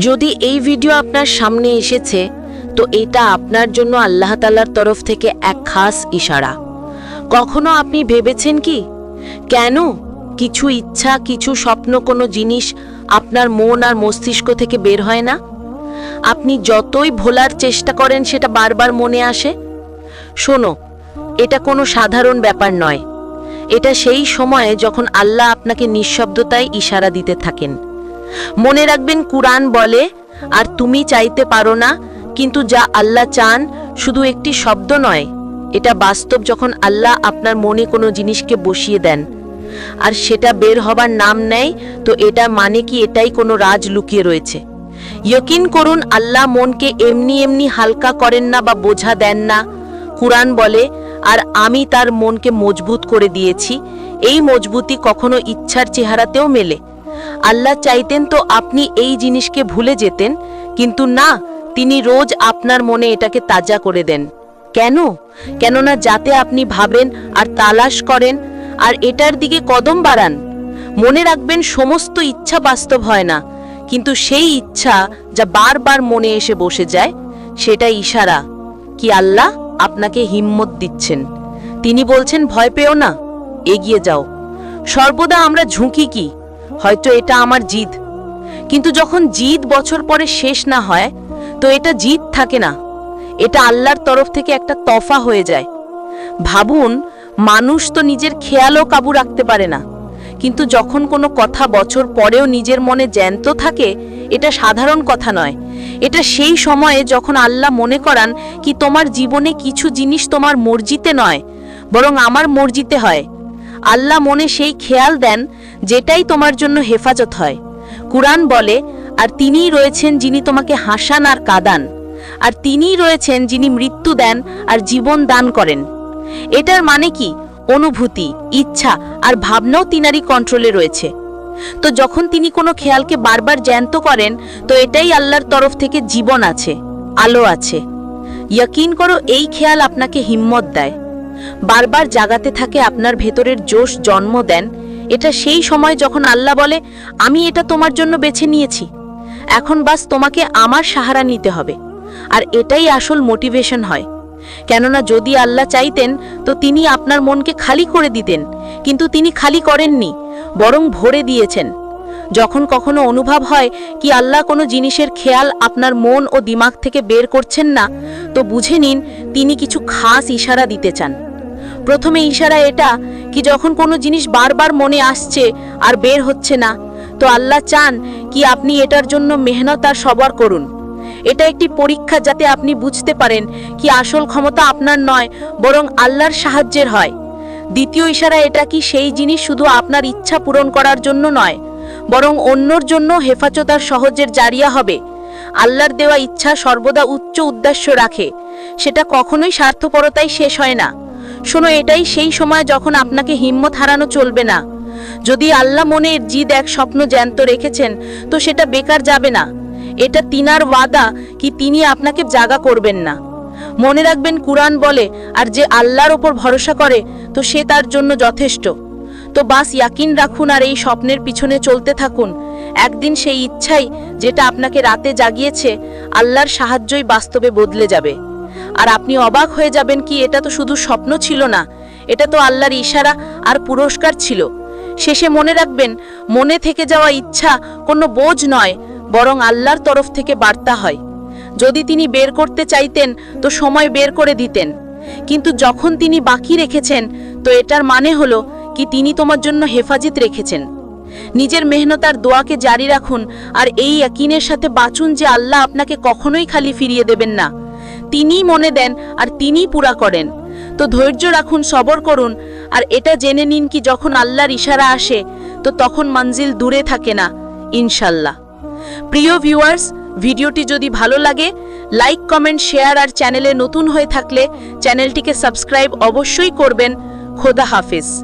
যদি এই ভিডিও আপনার সামনে এসেছে, তো এটা আপনার জন্য আল্লাহ তাল্লার তরফ থেকে এক খাস ইশারা। কখনো আপনি ভেবেছেন কি? কেন? কিছু ইচ্ছা, কিছু স্বপ্ন, কোনো জিনিস আপনার মন আর মস্তিষ্ক থেকে বের হয় না? আপনি যতই ভোলার চেষ্টা করেন, সেটা বারবার মনে আসে? শোনো, এটা কোনো সাধারণ ব্যাপার নয়। এটা সেই সময়ে যখন আল্লাহ আপনাকে নিঃশব্দতায় ইশারা দিতে থাকেন। মনে রাখবেন, কুরআন বলে, আর তুমি চাইতে পারো না, কিন্তু যা আল্লাহ চান শুধু একটি শব্দ নয়। এটা বাস্তব যখন আল্লাহ আপনার মনে কোনো জিনিসকে বসিয়ে দেন। আর সেটা বের হবার নাম নেয়, তো এটা মানে কি এটাই কোনো রাজ লুকিয়ে রয়েছে। ইয়কিন করুন, আল্লাহ মনকে এমনি এমনি হালকা করেন না বা বোঝা দেন না। কুরআন বলে, আর আমি তার মনকে মজবুত করে দিয়েছি। এই মজবুতি কখনো ইচ্ছার চেহারাতেও মেলে। আল্লাহ চাইতেন তো আপনি এই জিনিসকে ভুলে যেতেন, কিন্তু না, তিনি রোজ আপনার মনে এটাকে তাজা করে দেন। কেন? কেননা যাতে আপনি ভাবেন আর তালাশ করেন, আর এটার দিকে কদম বাড়ান। মনে রাখবেন সমস্ত ইচ্ছা বাস্তব হয় না, কিন্তু সেই ইচ্ছা যা বারবার মনে এসে বসে যায়, সেটা ইশারা। কি আল্লাহ আপনাকে হিম্মত দিচ্ছেন? তিনি বলছেন, ভয় পেও না, এগিয়ে যাও। সর্বদা আমরা ঝুঁকি কি? হয়তো এটা আমার জিদ। কিন্তু যখন জিদ বছর পরে শেষ না হয়, তো এটা জিদ থাকে না। এটা আল্লাহর তরফ থেকে একটা তফা হয়ে যায়। ভাবুন, মানুষ তো নিজের খেয়ালও কাবু রাখতে পারে না। কিন্তু যখন কোনো কথা বছর পরেও নিজের মনে জ্যান্ত থাকে, এটা সাধারণ কথা নয়। এটা সেই সময়ে যখন আল্লাহ মনে করান কি তোমার জীবনে কিছু জিনিস তোমার মর্জিতে নয়, বরং আমার মর্জিতে হয়। আল্লাহ মনে সেই খেয়াল দেন যেটাই তোমার জন্য হেফাজত হয়। কুরআন বলে, আর তিনিই রয়েছেন যিনি তোমাকে হাসান আর কাদান। আর তিনিই রয়েছেন যিনি মৃত্যু দেন আর জীবন দান করেন। এটার মানে কি? অনুভূতি, ইচ্ছা আর ভাবনাও তিনারই কন্ট্রোলে রয়েছে। তো যখন তিনি কোনো খেয়ালকে বারবার জ্যান্ত করেন, তো এটাই আল্লাহর তরফ থেকে জীবন আছে, আলো আছে। ইয়কিন করো, এই খেয়াল আপনাকে হিম্মত দেয়। বারবার জাগাতে থাকে আপনার ভেতরের জোশ জন্ম দেন। এটা সেই সময় যখন আল্লাহ বলে, আমি এটা তোমার জন্য বেছে নিয়েছি। এখন বাস তোমাকে আমার সাহারা নিতে হবে। আর এটাই আসল মোটিভেশন হয়। কেননা যদি আল্লাহ চাইতেন, তো তিনি আপনার মনকে খালি করে দিতেন। কিন্তু তিনি খালি করেননি, বরং ভরে দিয়েছেন। যখন কখনো অনুভব হয় কি আল্লাহ কোনো জিনিসের খেয়াল আপনার মন ও দিমাগ থেকে বের করছেন না, তো বুঝে নিন, তিনি কিছু খাস ইশারা দিতে চান। প্রথমে ইশারা এটা কি যখন কোনো জিনিস বারবার মনে আসছে আর বের হচ্ছে না, তো আল্লাহ চান কি আপনি এটার জন্য মেহনত আর সবার করুন। এটা একটি পরীক্ষা যাতে আপনি বুঝতে পারেন কি আসল ক্ষমতা আপনার নয়, বরং আল্লাহর সাহায্যের হয়। দ্বিতীয় ইশারা এটা কি সেই জিনিস শুধু আপনার ইচ্ছা পূরণ করার জন্য নয়, বরং অন্যর জন্য হেফাজত আর সহজের জারিয়া হবে। আল্লাহর দেওয়া ইচ্ছা সর্বদা উচ্চ উদ্দেশ্য রাখে, সেটা কখনোই স্বার্থপরতাই শেষ হয় না। শোনো, এটাই সেই সময় যখন আপনাকে হিম্মত হারানো চলবে না। যদি আল্লাহ মনের জিদ এক স্বপ্ন জ্যান্ত রেখেছেন, তো সেটা বেকার যাবে না। এটা তিনার ওয়াদা কি তিনি আপনাকে জাগা করবেন না। মনে রাখবেন, কুরআন বলে, আর যে আল্লাহর ওপর ভরসা করে, তো সে তার জন্য যথেষ্ট। তো বাস ইয়াকিন রাখুন আর এই স্বপ্নের পিছনে চলতে থাকুন। একদিন সেই ইচ্ছাই যেটা আপনাকে রাতে জাগিয়েছে, আল্লাহর সাহায্যই বাস্তবে বদলে যাবে। আর আপনি অবাক হয়ে যাবেন কি এটা তো শুধু স্বপ্ন ছিল না, এটা তো আল্লাহর ইশারা আর পুরস্কার ছিল। শেষে মনে রাখবেন, মনে থেকে যাওয়া ইচ্ছা কোনো বোঝ নয়, বরং আল্লাহর তরফ থেকে বার্তা হয়। যদি তিনি বের করতে চাইতেন, তো সময় বের করে দিতেন। কিন্তু যখন তিনি বাকি রেখেছেন, তো এটার মানে হলো কি তিনি তোমার জন্য হেফাজত রেখেছেন। নিজের মেহনতার দোয়াকে জারি রাখুন, আর এই ইয়াকিনের সাথে বাঁচুন যে আল্লাহ আপনাকে কখনোই খালি ফিরিয়ে দেবেন না। তিনিই মনে দেন আর তিনিই পুরা করেন। তো ধৈর্য রাখুন, সবর করুন, আর এটা জেনে নিন কি যখন আল্লাহর ইশারা আসে, তো তখন মঞ্জিল দূরে থাকে না, ইনশাল্লাহ। প্রিয় ভিউয়ার্স ভিডিওটি যদি ভালো লাগে লাইক কমেন্ট শেয়ার আর চ্যানেলে নতুন হয়ে থাকলে চ্যানেলটিকে সাবস্ক্রাইব অবশ্যই করবেন। খোদা হাফিজ।